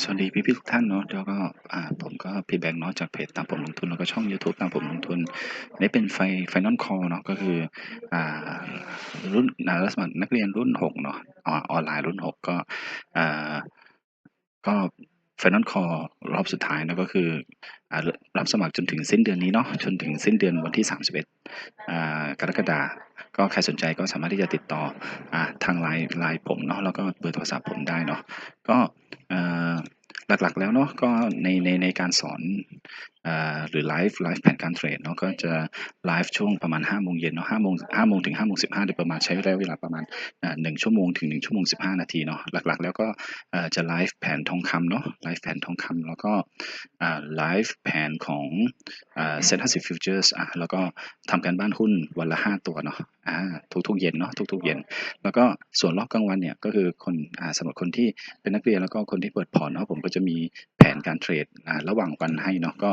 สวัสดีพี่ๆทุกท่านเนาะแล้วก็ผมก็พี่แบงค์เนาะจากเพจตามผมลงทุนแล้วก็ช่องยูทูบตามผมลงทุนนนี้เป็นไฟไฟนอลคอเนาะก็คืออ่ารุ่นอ่ารับสมัครนักเรียนรุ่นหกเนาะออนไลน์รุ่นหกก็อ่าก็ไฟนอลคอร์รอบสุดท้ายเนาะก็คืออรับสมัครจนถึงสิ้นเดือนนี้เนาะจนถึงสิ้นเดือนวันที่ 31อ่ากรกฎาก็ใครสนใจก็สามารถที่จะติดต่ออทางไลน์ไลน์ผมเนาะแล้วก็เบอร์โทรศัพท์ผมได้เนาะก็ หลักๆแล้วเนาะก็ในในในการสอนหรือไลฟ์ไลฟ์แผนการเทรดเนาะก็จะไลฟ์ช่วงประมาณ5โมงเย็นเนาะ5โมง5โมงถึง5โมง15โดยประมาณใช้ระยะเวลาประมาณอ่า1ชั่วโมงถึง1ชั่วโมง15นาทีเนาะหลักๆ แล้วก็จะไลฟ์แผนทองคำเนาะไลฟ์แผนทองคำแล้วก็ไลฟ์แผนของอ่า Set 50 Futures อะแล้วก็ทำการบ้านหุ้นวันละ5ตัวเนาะอ่าทุกๆเย็นเนาะทุกๆเย็น แล้วก็ส่วนรอบกลางวันเนี่ยก็คือคนอ่าสำหรับคนที่เป็นนักเรียนแล้วก็คนที่เปิดพอร์ตเนาะผมก็จะมีแผนการเทรดอ่าระหว่างวันให้เนาะก็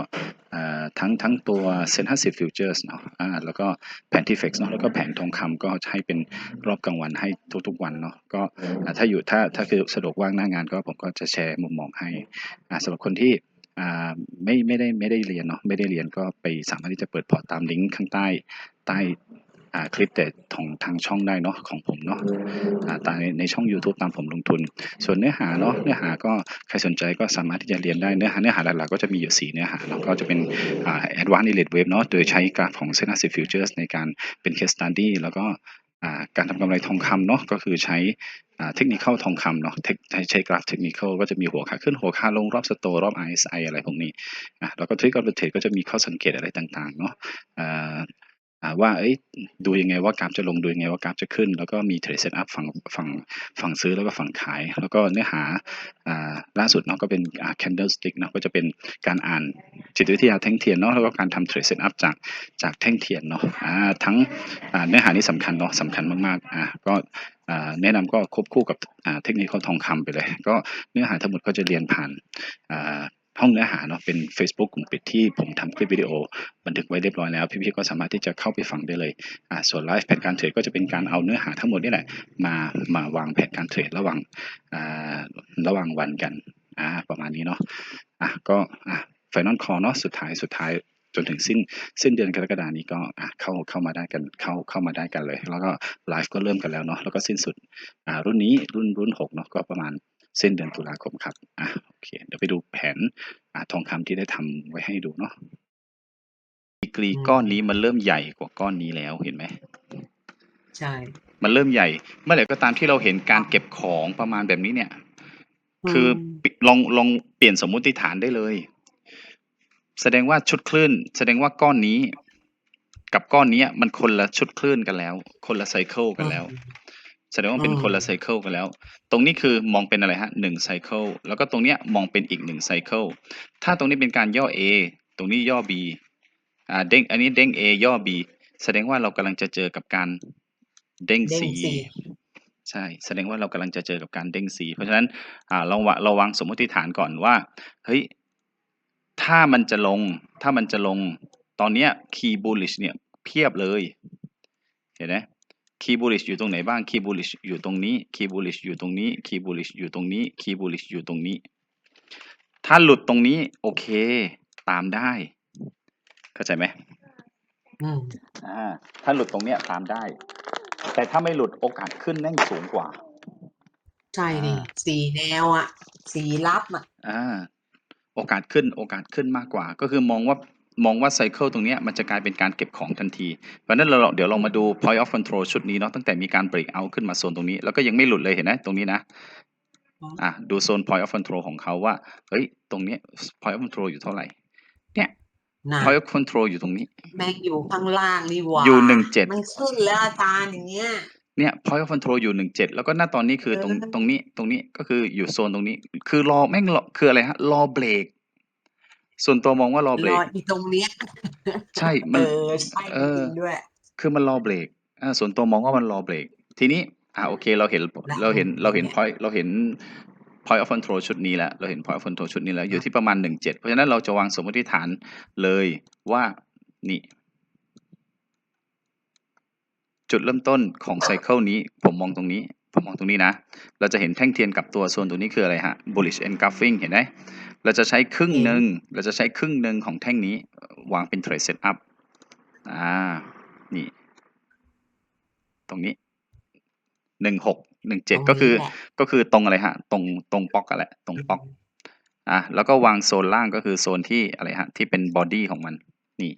ทั้งทั้งตัว Set 50 Futures เนาะอ่าแล้วก็แผนที่เฟกซ์เนาะแล้วก็แผงทองคำก็ให้เป็นรอบกลางวันให้ทุกๆวันเนาะก็ถ้าอยู่ถ้าถ้าคือสะดวกว่างหน้างานก็ผมก็จะแชร์มุมมองให้อ่าสำหรับคนที่ไม่ไม่ได้ไม่ได้เรียนเนาะไม่ได้เรียนก็ไปสามารถที่จะเปิดพอร์ตตามลิงก์ข้างใต้ใต้ คลิปแต่ของทางช่องได้เนาะของผมเนาะตามในช่อง YouTube ตามผมลงทุน ส่วนเนื้อหาเนาะเนื้อหาก็ใครสนใจก็สามารถที่จะเรียนได้เนื้อหาเนื้อหาหลักๆก็จะมีอยู่ 4 เนื้อหาเนาะก็จะเป็นแอ่า Advanced Elite Wave เนาะโดยใช้กราฟของ s e n a s i Futures ในการเป็น Case Study แล้วก็การทำกำไรทองคำเนาะก็คือใช้เทคนิคทองคำเนาะใช้ใช้กราฟเทคนิคก็จะมีหัวขาขึ้นหัวขาลงรอบสโตรอบ RSI อะไรพวกนี้อะแล้วก็ Trick of the Trade ก็จะมีข้อสังเกตอะไรต่างๆเนาะ ว่าดูยังไงว่ากราฟจะลงดูยังไงว่ากราฟจะขึ้น แล้วก็มีเทรดเซตอัพฝั่งฝั่งฝั่งซื้อแล้วก็ฝั่งขาย แล้วก็เนื้อหาล่าสุดเนาะก็เป็นอ่า candlestick เนาะก็จะเป็นการอ่านจิตวิทยาแท่งเทียนเนาะแล้วก็การทำเทรดเซตอัพจากจากแท่งเทียนเนาะทั้งเนื้อหานี้สำคัญเนาะสำคัญมากๆอ่าก็แนะนำก็ควบคู่กับเทคนิคทองคำไปเลย ก็เนื้อหาทั้งหมดก็จะเรียนผ่าน ห้องเนื้อหาเนาะเป็น Facebook กลุ่มปิดที่ผมทำคลิปวิดีโอ บันทึกไว้เรียบร้อยแล้ว พี่ๆก็สามารถที่จะเข้าไปฟังได้เลยอ่าส่วนไลฟ์แผนการเทรดก็จะเป็นการเอาเนื้อหาทั้งหมดนี่แหละมามาวางแผนการเทรดระหว่างอ่าระหว่างวันกันอ่าประมาณนี้เนาะอะก็อะไฟนอลคอเนาะสุดท้ายสุดท้ายจนถึงสิ้นสิ้นเดือนกรกฎานี้ก็อะเข้าเข้ามาได้กันเข้าเข้ามาได้กันเลย แล้วก็ไลฟ์ก็เริ่มกันแล้วเนาะแล้วก็สิ้นสุดอ่ารุ่นนี้รุ่นรุ่นหกเนาะก็ประมาณ สิ้นเดือนตุลาคมครับอะโอเคเดี๋ยวไปดูแผนอ่าทองคำที่ได้ทำไว้ให้ดูเนาะดีกรีอืมก้อนนี้มันเริ่มใหญ่กว่าก้อนนี้แล้วเห็นไหมใช่ มันเริ่มใหญ่ เมื่อไหร่ก็ตามที่เราเห็นการเก็บของประมาณแบบนี้เนี่ย คือปิลองลองเปลี่ยนสมมุติฐานได้เลย แสดงว่าชุดคลื่น แสดงว่าก้อนนี้ กับก้อนเนี้ยมันคนละชุดคลื่นกันแล้ว คนละไซเคิลกันแล้ว แสดงว่าเป็นอืมคนละไซเคิลกันแล้ว ตรงนี้คือมองเป็นอะไรฮะหนึ่งไซเคิล แล้วก็ตรงเนี้ยมองเป็นอีกหนึ่งไซเคิล ถ้าตรงนี้เป็นการย่อ A ตรงนี้ย่อ B อ่า เด้ง อันนี้เด้ง A ย่อ B แสดงว่าเรากำลังจะเจอกับการเด้ง เด้ง C C ใช่ แสดงว่าเรากำลังจะเจอกับการเด้ง C เพราะฉะนั้น อ่า เราวะ เราวางสมมติฐานก่อนว่า เฮ้ย ถ้ามันจะลง ถ้ามันจะลง ตอนเนี้ย key bullish เนี่ยเพียบเลย เห็นไหม คีย์บูลิชอยู่ตรงไหนบ้างคีย์บูลิชอยู่ตรงนี้คีย์บูลิชอยู่ตรงนี้คีย์บูลิชอยู่ตรงนี้คีย์บูลิชอยู่ตรงนี้ ถ้าหลุดตรงนี้โอเค ตามได้ เข้าใจไหมอืมอ่าถ้าหลุดตรงเนี้ยตามได้ แต่ถ้าไม่หลุดโอกาสขึ้นแม่งสูงกว่า ใช่นี่อ่าสี่แนวอะ สี่ลับอะอ่าโอกาสขึ้นโอกาสขึ้นมากกว่า ก็คือมองว่า มองว่าไซเคิลตรงเนี้ยมันจะกลายเป็นการเก็บของทันที เพราะฉะนั้นเราเดี๋ยวเรามาดู point of control ชุดนี้เนาะตั้งแต่มีการ break out ขึ้นมาโซนตรงนี้ แล้วก็ยังไม่หลุดเลยเห็นไหมตรงนี้นะอ๋ออะดูโซน point of control ของเขาว่าเฮ้ยตรงเนี้ย point of control อยู่เท่าไหร่ เนี่ยน่ะ point of control อยู่ตรงนี้ แม่งอยู่ข้างล่างนี่หว่าอยู่หนึ่งเจ็ดมันขึ้นแล้วอาจารย์อย่างเงี้ยเนี่ย point of control อยู่หนึ่งเจ็ดแล้วก็หน้าตอนนี้คือตรงเออตรงนี้ตรงนี้ก็คืออยู่โซนตรงนี้ คือรอแม่งรอคืออะไรฮะรอเบรก ส่วนตัวมองว่ารอเบรรอกอีตรงเนี้ยใช่เอมัน อใช่เอจอ ริงๆด้วย คือมันรอเบรกอ่าส่วนตัวมองว่ามันรอเบรก ทีนี้ อ่าโอเค เราเห็น แล้วเราเห็น เราเห็น เนี่ย point เราเห็น point of control ชุดนี้แล้ว เราเห็น point of control ชุดนี้แล้วอยู่ที่ประมาณหนึ่งเจ็ด เพราะฉะนั้นเราจะวางสมมติฐานเลยว่า นี่ จุดเริ่มต้นของไซเคิลนี้ ผมมองตรงนี้ผผมมองตรงนี้นะ เราจะเห็นแท่งเทียนกับตัวโซนตรงนี้คืออะไรฮะ bullish engulfing เห็นไหม เราจะใช้ครึ่งหนึ่งเราจะใช้ครึ่งหนึ่งของแท่งนี้เอ่อวางเป็น trade setup อ่านี่ ตรงนี้หนึ่งหกหนึ่งเจ็ดตรงนี้ก็คือแหละก็คือตรงอะไรฮะ ตรงตรงป๊อกกันแหละตรงป๊อกอะแล้วก็วางโซนล่างก็คือโซนที่อะไรฮะ ที่เป็นบอดี้ของมัน นี่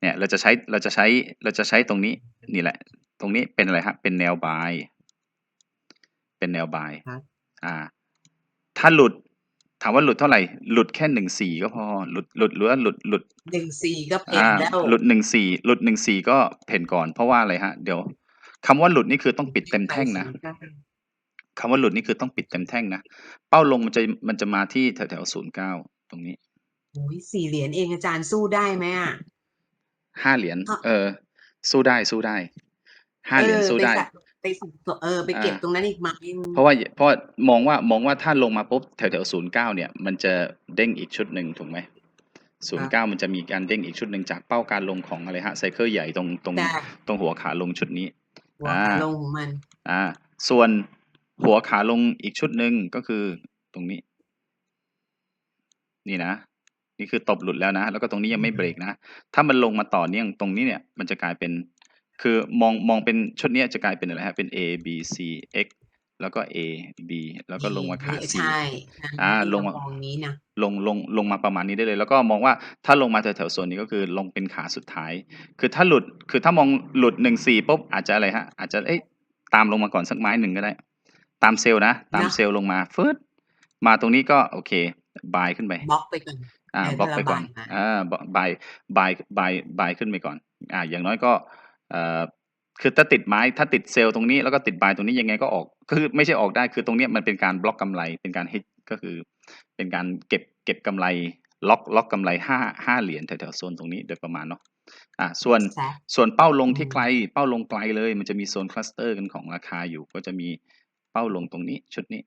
เนี่ยเราจะใช้เราจะใช้เราจะใช้ตรงนี้นี่แหละ ตรงนี้เป็นอะไรฮะ เป็นแนวบาย เป็นแนวบายครับอ่า ถ้าหลุด ถามว่าหลุดเท่าไหร่ หลุดแค่หนึ่งสี่ก็พอ หลุดหลุดหรือว่าหลุดหลุดหนึ่งสี่ก็เพ่นอ่าแล้วหลุดหนึ่งสี่หลุดหนึ่งสี่ก็เพ่นก่อนเพราะว่าอะไรฮะ เดี๋ยวคำว่าหลุดนี่คือต้องปิดเต็มแท่งนะคำว่าหลุดนี่คือต้องปิดเต็มแท่งนะ เป้าลงมันจะมันจะมาที่แถวแถวศูนย์เก้าตรงนี้โอ้ยสี่เหรียญเองอาจารย์สู้ได้ไหมอะห้าเหรียญอะเออ สู้ได้สู้ได้ห้าเหรียญสู้ได้ออ ไปสะไปสะเออไปเก็บอ่าตรงนั้นอีกไหมเพราะว่าเพราะว่ามองว่ามองว่าถ้าลงมาปุ๊บแถวแถวศูนย์เก้าเนี่ย มันจะเด้งอีกชุดหนึ่งถูกไหมศูนย์เก้ามันจะมีการเด้งอีกชุดหนึ่งจากเป้าการลงของอะไรฮะไซเคิลใหญ่ตรงตรงแต่ตรงหัวขาลงชุดนี้หัวอ่าขาลงของมัน อ่า ส่วนหัวขาลงอีกชุดหนึ่งก็คือตรงนี้ นี่นะนี่คือตบหลุดแล้วนะ แล้วก็ตรงนี้ยังไม่เบรกนะ ถ้ามันลงมาต่อเนื่องตรงนี้เนี่ย มันจะกลายเป็น คือมองมองเป็นชุดเนี้ยจะกลายเป็นอะไรฮะเป็น A B C X แล้วก็ A B แล้วก็ลงมาขา C ใช่นะอ่านี่ลงมาเรมองนี้นะลงลงลงมาประมาณนี้ได้เลย แล้วก็มองว่าถ้าลงมาแถวๆโซนนี้ก็คือลงเป็นขาสุดท้าย คือถ้าหลุดคือถ้ามองหลุดหนึ่งสี่ปุ๊บอาจจะอะไรฮะ อาจจะเอ้ยตามลงมาก่อนสักไม้หนึ่งก็ได้ ตามเซลล์นะ ตามเซลล์ลงมาฟืดมาตรงนี้ก็โอเคบายขึ้นไปบล็อกไปก่อนอ่าเออบล็อกไปก่อนระบายมาอ่าบายบายบายบายขึ้นไปก่อน อ่าอย่างน้อยก็เอ่อ คือถ้าติดไม้ถ้าติดเซลล์ตรงนี้แล้วก็ติดบายตรงนี้ยังไงก็ออกก็คือไม่ใช่ออกได้คือตรงเนี้ยมันเป็นการบล็อกกำไร เป็นการฮิตก็คือ เป็นการเก็บเก็บกำไรล็อกล็อกกำไรห้าห้าเหรียญแถวๆโซนตรงนี้โดยประมาณเนาะอ่าส่วนแซะส่วนเป้าลงอืมที่ไกล เป้าลงไกลเลย มันจะมีโซนคลัสเตอร์กันของราคาอยู่ ก็จะมีเป้าลงตรงนี้ชุดนี้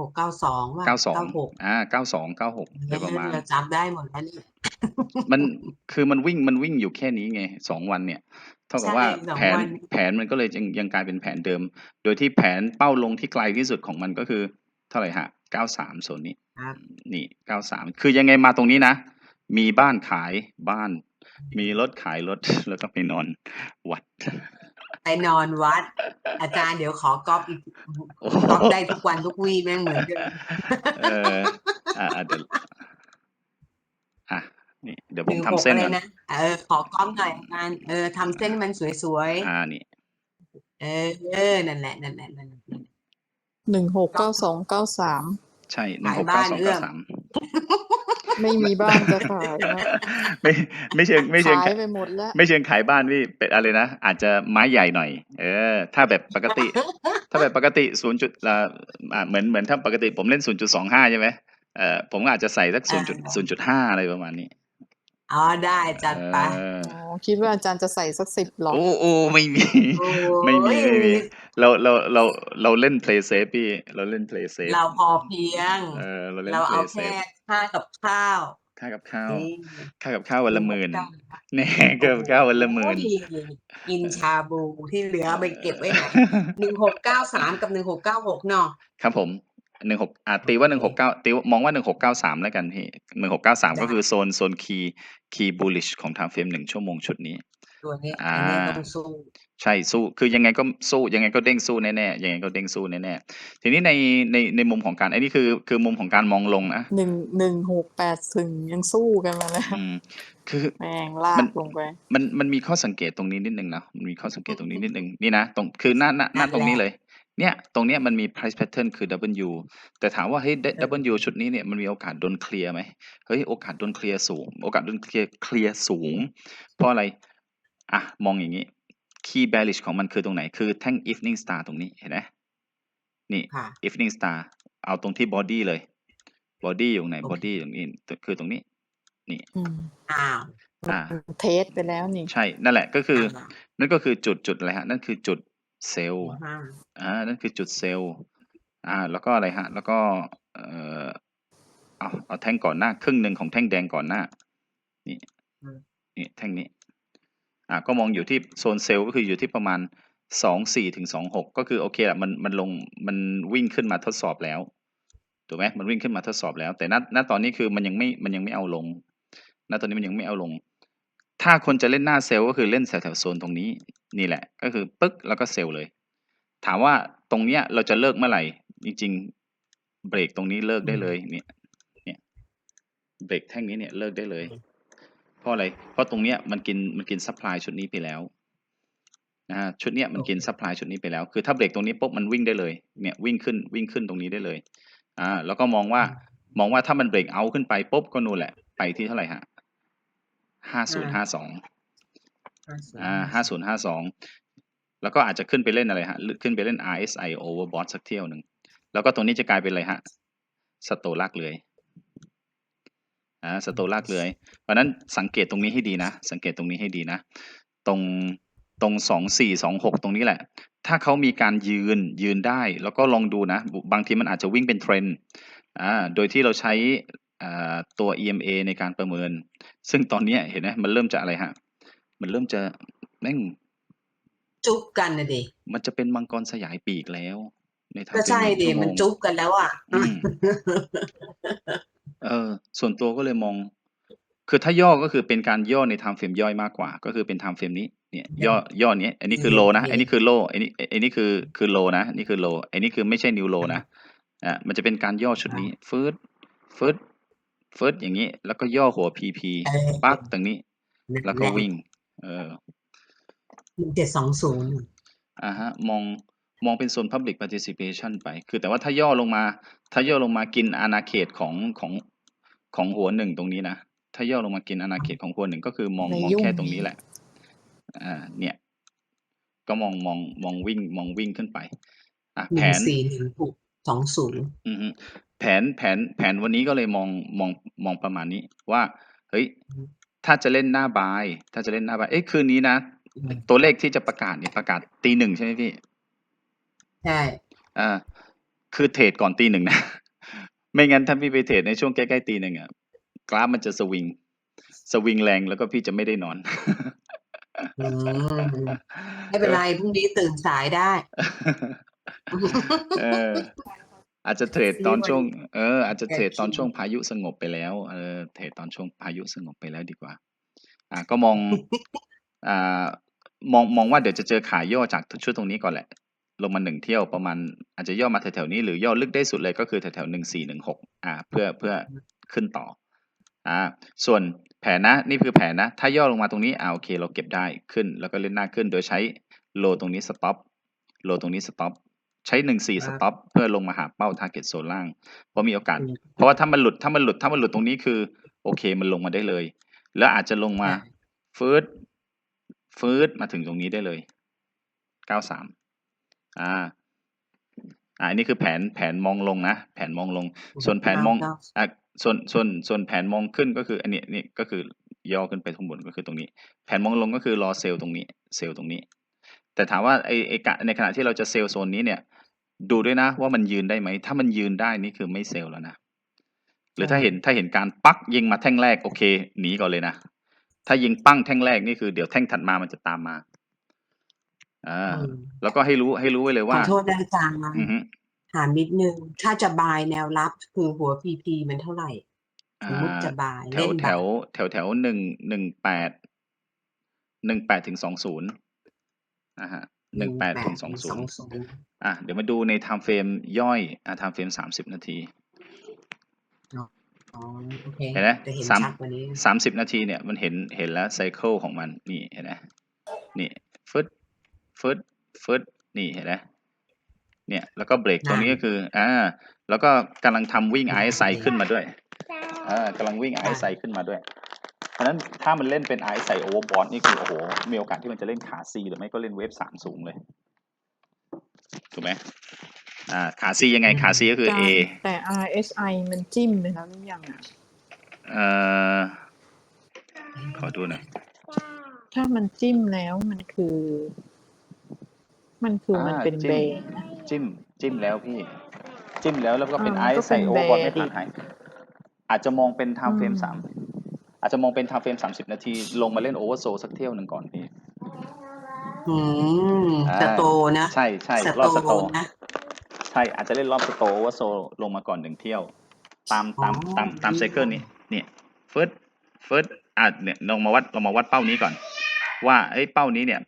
หกเก้าสองว่าเก้าสองเก้าหกอ่าเก้าสองเก้าหกโดยประมาณเราจำได้หมดแล้วเนี่ยมันคือมันวิ่งมันวิ่งอยู่แค่นี้ไงสองวันเนี่ย เท่ากับว่าใช่สองแผนวันแผนมันก็เลยยังยังกลายเป็นแผนเดิม โดยที่แผนเป้าลงที่ไกลที่สุดของมันก็คือ เท่าไหร่ฮะเก้าสามโซนนี้ครับนี่เก้าสามคือยังไงมาตรงนี้นะ มีบ้านขายบ้าน มีรถขายรถแล้วก็ไปนอนวัด ไปนอนวัด อาจารย์เดี๋ยวขอก๊อปอีกโอ้โหก๊อปได้ทุกวันทุกวีแม่งเหมือนเดิมเอออะอะเดี๋ยวอะนี่เดี๋ยวหผมนึ่งทำหกเส้นอะไรก่อนนะเออ ขอก๊อปหน่อยอาจารย์เออทำเส้นให้มันสวยอ่านี่ๆเออเออนั่นแหละนั่นแหละนั่นแหละหนึ่งหกเก้าสองเก้าสามใช่หนึ่งขายหกบ้าเก้านสองเอื้เก้าอมสาม ไม่มีบ้านจะขายนะไม่ไม่เชิงไม่เชิงขายไปหมดแล้วไม่เชิงขายบ้านพี่เป็นอะไรนะอาจจะไม้ใหญ่หน่อย เออ ถ้าแบบปกติ ถ้าแบบปกติศูนย์จุดละอ่าเหมือนเหมือนถ้าปกติผมเล่นศูนย์จุดสองห้าใช่ไหมเออผมก็อาจจะใส่สักศูนย์จุดศูนย์จุดห้าอะไรประมาณนี้ อ๋อได้จัดไปเอออ๋อคิดว่าอาจารย์จะใส่สักสิบหรอโอ้โอ้ไม่มี โอ้ไม่มีไม่มียเราเราเราเราเล่น play safe พี่ เราเล่น play safe เราพอเพียง เออเราเล่น เราเอา play แค่ safe ค่ากับข้าวค่ากับข้าว นี่ค่ากับข้าววันละหมื่นได้แน่ค่ากับข้าววันละหมื่นโอ้ยกินชาบูที่เหลือเอาไปเก็บไว้ไหนหนึ่งหกเก้าสามกับหนึ่งหกเก้าหกเนาะครับผม หนึ่งหกอ่าตีว่าหนึ่งหกเก้าตีว่ามองว่าหนึ่งหกเก้าสามแล้วกันพี่หนึ่งหกเก้าสามได้ก็คือโซนโซนคีย์คีย์บูลิชของทางเฟรมหนึ่งชั่วโมงชุดนี้ตัวนี้อ่าอันนี้ต้องสู้ใช่สู้คือยังไงก็สู้ยังไงก็เด้งสู้แน่ๆยังไงก็เด้งสู้แน่ๆทีนี้ในในในมุมของการไอ้นี่คือคือมุมของการมองลงนะหนึ่งหนึ่งหกแปดถึงยังสู้กันมาแล้วอืมคือแม่งลามันกลงไปมันมันมีข้อสังเกตตรงนี้นิดนึงนะมันมีข้อสังเกตตรงนี้นิดนึงนี่นะตรงคือหน้าหน้าหน้าตรงนี้เลย เนี่ย ตรงเนี้ยมันมี price pattern คือ W แต่ถามว่า เฮ้ย W ชุดนี้เนี่ยมันมีโอกาสโดนเคลียร์ไหม เฮ้ย โอกาสโดนเคลียร์สูง โอกาสโดนเคลียร์ เคลียร์สูง เพราะอะไร อะ มองอย่างนี้ key bearish ของมันคือตรงไหน คือแท่ง evening star ตรงนี้ เห็นไหม นี่ ค่ะ evening star เอาตรงที่ body เลย body อยู่ไหน โอเค body ตรงนี้ คือตรงนี้อืมอ้าวอ่า เทสไปแล้วนี่ ใช่ นั่นแหละ ก็คือาวนั่นก็คือจุดจุดอะไรฮะ นั่นคือจุด เซลล์อ่าอ่านั่นคือจุดเซลล์อ่าแล้วก็อะไรฮะ แล้วก็เอ่อเอาเอาแท่งก่อนหน้า ครึ่งหนึ่งของแท่งแดงก่อนหน้า นี่นี่แท่งนี้อ่าก็มองอยู่ที่โซนเซลล์ก็คืออยู่ที่ประมาณสองสี่ถึงสองหกก็คือโอเคละมันมันลงมันวิ่งขึ้นมาทดสอบแล้วถูกไหมมันวิ่งขึ้นมาทดสอบแล้ว แต่ณณตอนนี้คือมันยังไม่มันยังไม่เอาลงณตอนนี้มันยังไม่เอาลง ถ้าคนจะเล่นหน้าเซลล์ก็คือเล่นแถวๆโซนตรงนี้ นี่แหละ ก็คือปึ๊กแล้วก็เซลล์เลย ถามว่าตรงเนี้ยเราจะเลิกเมื่อไหร่ จริง ๆ เบรกตรงนี้เลิกได้เลยเนี่ยเนี่ยเบรกแท่งนี้เนี่ยเลิกได้เลย เพราะอะไร เพราะตรงเนี้ยมันกินมันกินซัพพลายชุดนี้ไปแล้วนะฮะชุดเนี้ยมันกินซัพพลายชุดนี้ไปแล้ว คือถ้าเบรกตรงนี้ปุ๊บมันวิ่งได้เลย เนี่ยวิ่งขึ้นวิ่งขึ้นตรงนี้ได้เลย อ่า แล้วก็มองว่ามองว่าถ้ามันเบรกเอาขึ้นไปปุ๊บก็นู่นแหละ ไปที่เท่าไหร่ฮะห้าศูนย์ห้าสอง อ่าห้าศูนย์ห้าสองแล้วก็อาจจะขึ้นไปเล่นอะไรฮะ ขึ้นไปเล่น RSI overbought สักเที่ยวหนึ่ง แล้วก็ตรงนี้จะกลายเป็นอะไรฮะ สโตลากเลยอ่าสโตลากเลย เพราะนั้นสังเกตตรงนี้ให้ดีนะ สังเกตตรงนี้ให้ดีนะ ตรงตรงสองสี่สองหกตรงนี้แหละ ถ้าเขามีการยืนยืนได้ แล้วก็ลองดูนะ บางทีมันอาจจะวิ่งเป็นเทรนด์อ่าโดยที่เราใช้ตัว EMA ในการประเมิน ซึ่งตอนนี้เห็นไหมมันเริ่มจะอะไรฮะ มันเริ่มจะแม่งจุ๊บกันนะดิ มันจะเป็นมังกรสยายปีกแล้ว ในทางก็ใช่เป็นดิชั่วโงมันจุ๊บกันแล้วอะอืมเออ ส่วนตัวก็เลยมอง คือถ้าย่อก็คือเป็นการย่อในไทม์เฟรมย่อยมากกว่า ก็คือเป็นไทม์เฟรมนี้ เนี่ย ย่อย่อเนี้ยอันนี้คือโลนะ อันนี้คือโล อันนี้ อันนี้คือคือโลนะอันนี่คือโล อันนี้คือไม่ใช่นิวโลนะ อะมันจะเป็นการย่อชุดนี้ฟืดฟืดฟืดอย่างนี้ แล้วก็ย่อหัวพีพีเออปักตรงนี้ แล้วก็วิ่ง เออเจ็ดสองศูนย์อ่าฮะ มองมองเป็นโซน Public Participation ไป คือแต่ว่าถ้าย่อลงมา ถ้าย่อลงมากินอาณาเขตของของของหัวหนึ่งตรงนี้นะ ถ้าย่อลงมากินอาณาเขตของหัวหนึ่งก็คือมองในมองยุ่งแค่ตรงนี้แหละ อ่า เนี่ย ก็มองมองมองวิ่ง มองวิ่งขึ้นไป อะหแผนึ่งนสี่หนึ่งหกสองศูนย์อือฮึแผนแผนแผนวันนี้ก็เลยมองมองมองประมาณนี้ ว่า เฮ้ย ถ้าจะเล่นหน้าบาย ถ้าจะเล่นหน้าบาย เอ้ยคืนนี้นะ ตัวเลขที่จะประกาศเนี่ยประกาศตีหนึ่งใช่ไหมพี่ใช่อ่าคือเทรดก่อนตีหนึ่งนะ ไม่งั้นถ้าพี่ไปเทรดในช่วงใกล้ๆตีหนึ่งอะกราฟมันจะสวิง สวิงแรงแล้วก็พี่จะไม่ได้นอนอืมไม่เป็นไรพรุ่งนี้ตื่นสายได้เอออาจจะเทรดตอนช่วง เออ อาจจะเทรดตอนแกะช่วงพายุสงบไปแล้ว เออ เทรดตอนช่วงพายุสงบไปแล้วดีกว่า อ่า ก็มอง อ่า มองมองว่าเดี๋ยวจะเจอขาย่อจากชุดตรงนี้ก่อนแหละ ลงมาหนึ่งเที่ยวประมาณ อาจจะย่อมาแถวๆนี้หรือย่อลึกได้สุดเลยก็คือแถวๆหนึ่งสี่หนึ่งหกอ่า เพื่อเพื่อขึ้นต่อ อ่า ส่วนแผนนะนี่คือแผนนะ ถ้าย่อลงมาตรงนี้อ่าโอเค เราเก็บได้ขึ้น แล้วก็เล่นหน้าขึ้นโดยใช้โลตรงนี้สต็อปโลตรงนี้สต็อป ใช้หนึ่งสี่คสรับต็อปเพื่อลงมาหาเป้าทาร์เก็ตโซนล่าง เพราะมีโอกาสอืมเพราะว่าถ้ามันหลุดถ้ามันหลุดถ้ามันหลุดตรงนี้คือ โอเคมันลงมาได้เลย แล้วอาจจะลงมาใช่ฟืดฟืดมาถึงตรงนี้ได้เลยเก้าสามอ่าอ่าอันนี้คือแผนแผนมองลงนะแผนมองลง ส่วนแผนมองเก้าอะส่วนส่วนส่วนแผนมองขึ้นก็คือ อันนี้นี่ก็คือย่อขึ้นไปข้างบนก็คือตรงนี้ แผนมองลงก็คือรอเซลล์ตรงนี้ เซลล์ตรงนี้ แต่ถามว่าไอไอกะในขณะที่เราจะเซลล์โซนนี้เนี่ย ดูด้วยนะว่ามันยืนได้ไหม ถ้ามันยืนได้นี่คือไม่เซลล์แล้วนะ หรือถ้าเห็นถ้าเห็นการปักยิงมาแท่งแรกโอเคหนีก่อนเลยนะ ถ้ายิงปั้งแท่งแรกนี่คือเดี๋ยวแท่งถัดมามันจะตามมาอ่าอืมแล้วก็ให้รู้ให้รู้ไว้เลยขว่า อโทษนะอาจารย์นะอือฮึถามนิดนึง ถ้าจะบายแนวรับคือหัวพีพีมันเท่าไหร่สมมติจะบายแถเล่วนแถบายวแถวแถวหนึ่งหนึ่งแปดหนึ่งแปดถึงสองศูนย์ อ่าฮะหนึ่งแปดถึงสองศูนย์ศูนย์อะเดี๋ยวมาดูในไทม์เฟรมย่อยอะไทม์เฟรมสามสิบนาทีอ๋อโอเคเห็นไหมจะเห็นสามชัดกว่านี้สามสิบนาทีเนี่ยมันเห็นเห็นแล้วไซเคิลของมันนี่เห็นไหมนี่ฟึดฟึดฟึดนี่เห็นไหมเนี่ยแล้วก็เบรกตรงนี้ก็คืออ่าแล้วก็กำลังทำวิ่งไอไซขึ้นมาด้วยอ่ากำลังวิ่งไอไซขึ้นมาด้วยเพ ราะฉะนั้นถ้ามันเล่นเป็นไอไซโอเวอร์บอทนี่คือโอ้โหมีโอกาสที่มันจะเล่นขาซีหรือไม่ก็เล่นเวฟสามสูงเลยถูกไหมอ่าขาซียังไงขาซีก็คือ A แต่ RSI มันจิ้มไปแล้วหรือยังอะเอ่อขอดูหน่อยถ้ามันจิ้มแล้วมันคือ มันคือมันเป็นจิ้เบมย์นะจิ้ม จิ้มแล้วพี่ จิ้มแล้วแล้วก็เป็นอ่าไอมันก็ซ์ใส่เป็นโอเวอร์บอลแบร์ไม่ผ่านดิไฮอาจจะมองเป็นไทม์เฟรมอืมสาม อาจจะมองเป็นไทม์เฟรมสามสิบนาที ลงมาเล่นโอเวอร์โซสักเที่ยวหนึ่งก่อนพี่อืมอ่าสโตนะใช่ใช่สรอบโตสโตนะใช่อาจจะเล่นรอบสโตว่าโซลงมาก่อนหนึ่งเที่ยว ตามตามอ๋อตามตามไซเคิลนี้เนี่ยเฟิร์สเฟิร์สอะเนี่ยลองมาวัดเรามาวัดเป้านี้ก่อน ว่าเอ้ยเป้านี้เนี่ย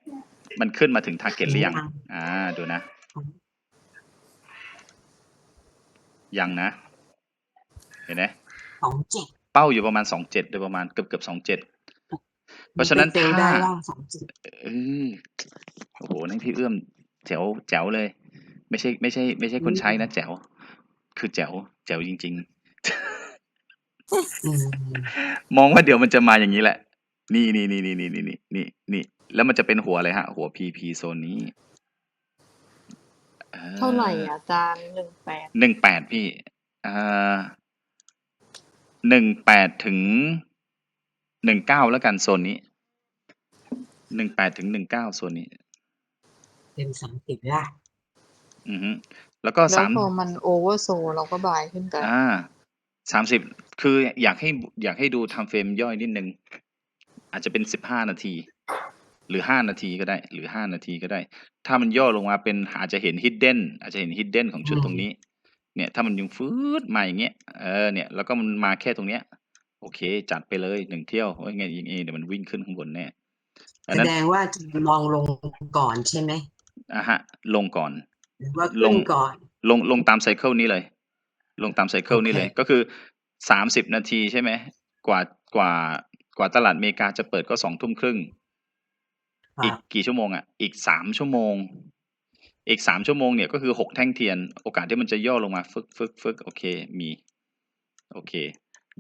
มันขึ้นมาถึงทาร์เก็ตหรือยังอ่าดูนะ ยังนะ เห็นไหมสองเจ็ด เป้าอยู่ประมาณสองเจ็ดโดยประมาณเกือบเกือบสองเจ็ดเพราะฉะนั้นเซลล์ได้ถ้าล่างสองเจ็ดเออโอ้โหนั่นพี่เอื้อมแจ๋วแจ๋วเลย ไม่ใช่ ไม่ใช่ ไม่ใช่คนใช้นะแจ๋ว คือแจ๋วแจ๋วจริง อืมๆ มองว่าเดี๋ยวมันจะมาอย่างนี้แหละ นี่นี่นี่นี่นี่นี่นี่นี่นี่แล้วมันจะเป็นหัวอะไรฮะ หัวพีพีโซนนี้ออเท่าไหร่อะอาจารย์หนึ่งแปดหนึ่งแปดพี่อ่า หนึ่งแปดถึงหนึ่งเก้าแล้วกันโซนนี้หนึ่งแปดถึงหนึ่งเก้าโซนนี้ เป็นสามสิบละอือฮึแล้วก็แล้วสามพอมันโอเวอร์โซเราก็บายขึ้นไปอ่าสามสิบคืออยากให้อยากให้ดูทำเฟรมย่อยนิดนึง อาจจะเป็นสิบห้านาที หรือห้านาทีก็ได้ หรือห้านาทีก็ได้ ถ้ามันย่อลงมาเป็นอาจจะเห็นฮิดเด้นอาจจะเห็นฮิดเด้นของชุดตรงนี้ เนี่ย ถ้ามันยังฟืดมาอย่างเงี้ย เออ เนี่ย แล้วก็มันมาแค่ตรงเนี้ย โอเค จัดไปเลยหนึ่งเที่ยวว่าไงยังไงเดี๋ยวมันวิ่งขึ้นข้างบนแน่อันแสนั้น ดงว่าจะมองลงก่อนใช่ไหมอะฮะ ลงก่อน หรือว่าลขึ้งนก่อน ลง ลงตามไซเคิลนี้เลย ลงตามไซเคิลนี้เลยโอเคก็คือสามสิบนาทีใช่ไหม กว่า กว่า กว่าตลาดอเมริกาจะเปิดก็สองทุ่มครึ่งคอีรักบ กี่ชั่วโมงอะอีกสามชั่วโมง อีกสามชั่วโมงเนี่ยก็คือหกแท่งเทียน โอกาสที่มันจะย่อลงมาฟึกฟึกฟึกโอเคมีโอเค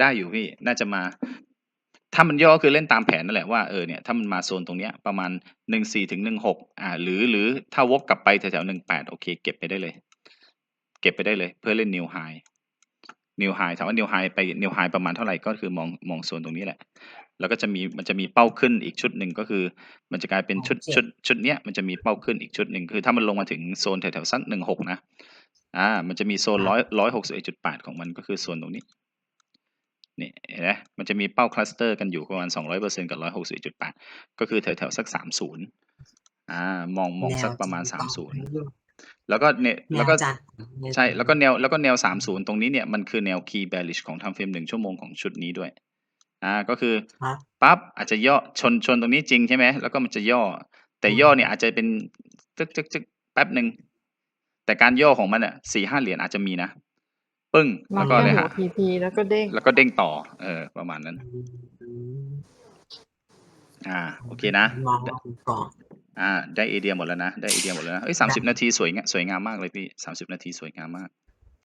ได้อยู่พี่น่าจะมา ถ้ามันย่อก็คือเล่นตามแผนนั่นแหละว่าเออเนี่ยถ้ามันมาโซนตรงเนี้ยประมาณหนึ่งสี่ถึงหนึ่งหกอ่าหรือหรือถ้าวกกลับไปแถวๆหนึ่งแปดโอเค เก็บไปได้เลย เก็บไปได้เลย เพื่อเล่นนิวไฮนิวไฮถามว่านิวไฮไปนิวไฮประมาณเท่าไหร่ก็คือมองมองโซนตรงนี้แหละ แล้วก็จะมีมันจะมีเป้าขึ้นอีกชุดหนึ่งก็คือ มันจะกลายเป็นชุดโอเคชุดชุดเนี้ยมันจะมีเป้าขึ้นอีกชุดหนึ่งคือถ้ามันลงมาถึงโซนแถวๆสักหนึ่งหกนะอ่ามันจะมีโซนร้อยร้อยหกสิบเอ็ดจุดแปดของมันก็คือโซนตรงนี้นี่เห็นไหมมันจะมีเป้าคลัสเตอร์กันอยู่ประมาณสองร้อยเปอร์เซ็นกับร้อยหกสิบจุดแปดก็คือแถวๆสักสามศูนย์อ่ามองมองสักประมาณสามศูนย์แล้วก็เนี่ยแนแล้ววก็จันทร์ใช่แล้วก็แนวแล้วก็แนวสามศูนย์ตรงนี้เนี่ยมันคือแนว key bearish ของทำเฟรมหนึ่งชั่วโมงของชุดนี้ด้วย อ่าก็คือครับปั๊บ อาจจะย่อ ชน ชนตรงนี้จริง ใช่ไหม แล้วก็มันจะย่อ แต่ย่อเนี่ยอาจจะเป็นจึกจึกจึกแป๊บหนึ่ง แต่การย่อของมันอะสี่ห้าเหรียญอาจจะมีนะ ปึ้งมัแล้วนก็ก็เลยหัวฮะพีพีแล้วก็เด้ง แล้วก็เด้งต่อ เออ ประมาณนั้นอืมอ่าโอเคนะมองลงก่อนอ่าได้ไอเดียหมดแล้วนะ ได้ไอเดียหมดแล้วนะเอ้ย สามสิบนาที สวยงามสวยงามมากเลยพี่สามสิบนาทีสวยงามมาก